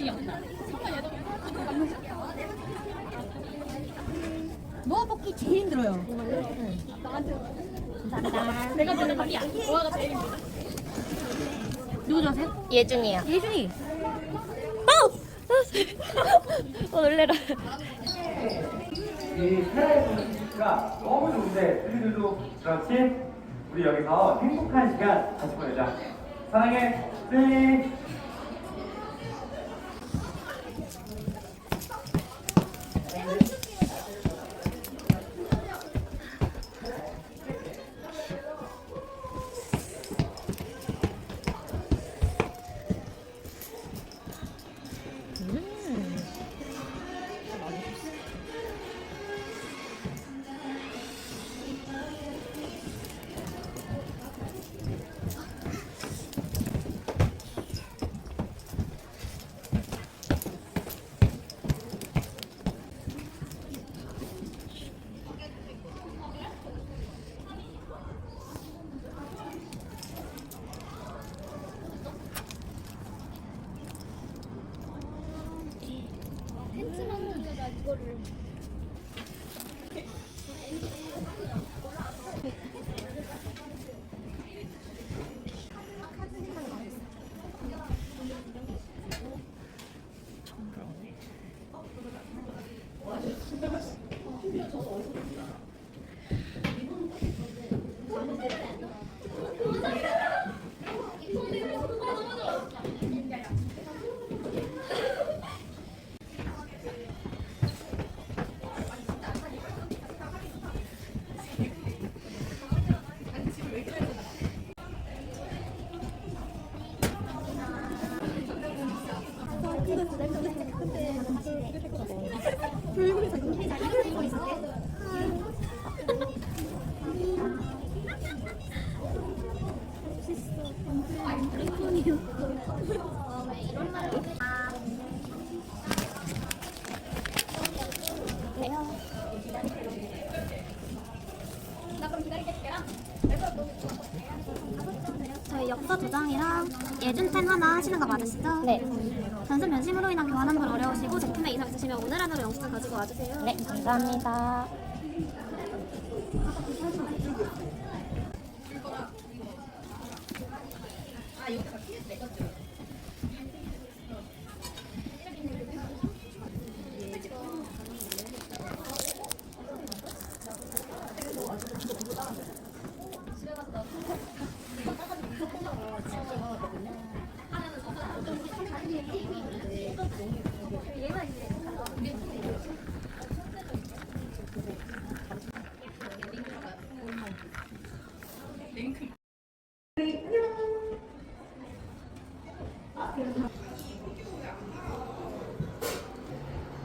보니 없다. 노아 뽑기 제일 힘들어요. 내가 듣는 답이야. 뭐가 제일 힘들어? 누구 좋아하세요? 예준이요. 예준이. 어, 놀래라. 이 테라에서가 너무 좋은데 우리들도 그렇지? 우리 여기서 행복한 시간 같이 보내자. 사랑해 네. 저희 역사 두 장이랑 예준템 하나 하시는 거 맞으시죠? 네. 단순 변심으로 인한 교환 환불 어려우시고 제품에 이상 있으시면 오늘 안으로 영수증 가지고 와주세요. 네, 감사합니다.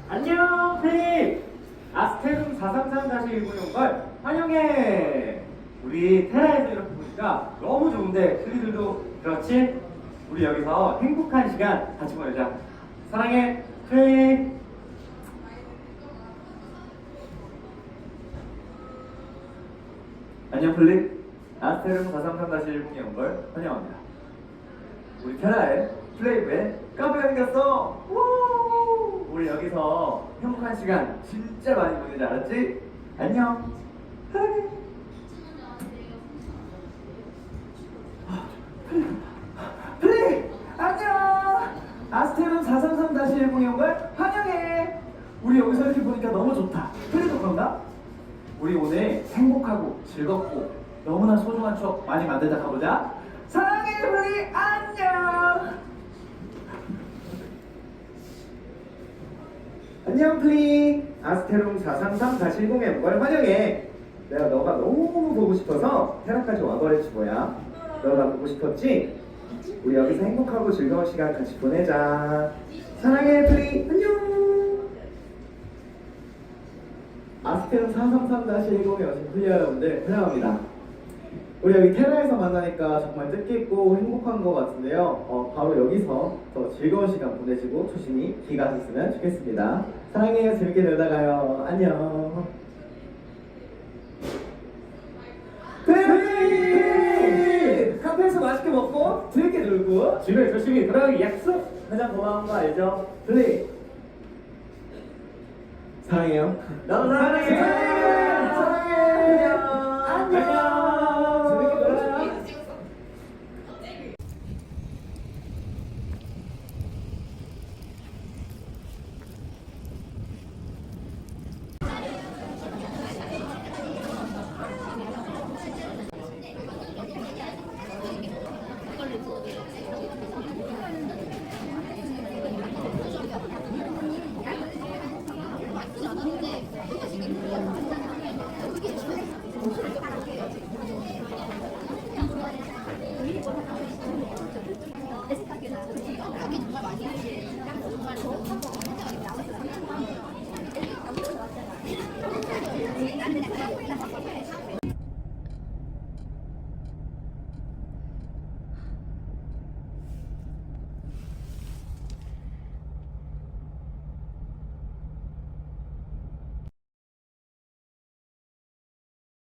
안녕 플립 아스테룸 433-1번에 온걸 환영해. 우리 테라에서 이렇게 보니까 너무 좋은데 플리들도 그렇지? 우리 여기서 행복한 시간 같이 보내자. 사랑해 플립 안녕 플립 아스테룸 433-1번에 온걸 환영합니다 우리 테라의 플레이브에 카페가 생겼어. 우! 우리 여기서 행복한 시간 진짜 많이 보내지 알았지? 안녕. 사랑해. 플레이 안녕. 아스테론 433-10에 온걸 환영해. 우리 여기서 이렇게 보니까 너무 좋다. 플레이도 그런가? 우리 오늘 행복하고 즐겁고 너무나 소중한 추억 많이 만들다 가보자. 사랑해 우리 안녕. 안녕 플리 아스테롬 433-10에 뭘 환영해. 내가 너가 너무 보고 싶어서 테라까지 와버렸지 뭐야. 너가 보고 싶었지? 우리 여기서 행복하고 즐거운 시간 같이 보내자. 사랑해 플리 안녕. 아스테론 433-10에 오신 플리 여러분들 환영합니다. 우리 여기 테라에서 만나니까 정말 뜻깊고 행복한 것 같은데요. 어, 바로 여기서 더 즐거운 시간 보내시고 조심히 기 가셨으면 좋겠습니다. 사랑해요. 재밌게 놀다 가요. 안녕. 네! 카페에서 맛있게 먹고 재밌게 놀고 주변 조심히 돌아가기 약속 가장 고마운 거 알죠? 플레이 사랑해요 너무 사랑해 사랑해 안녕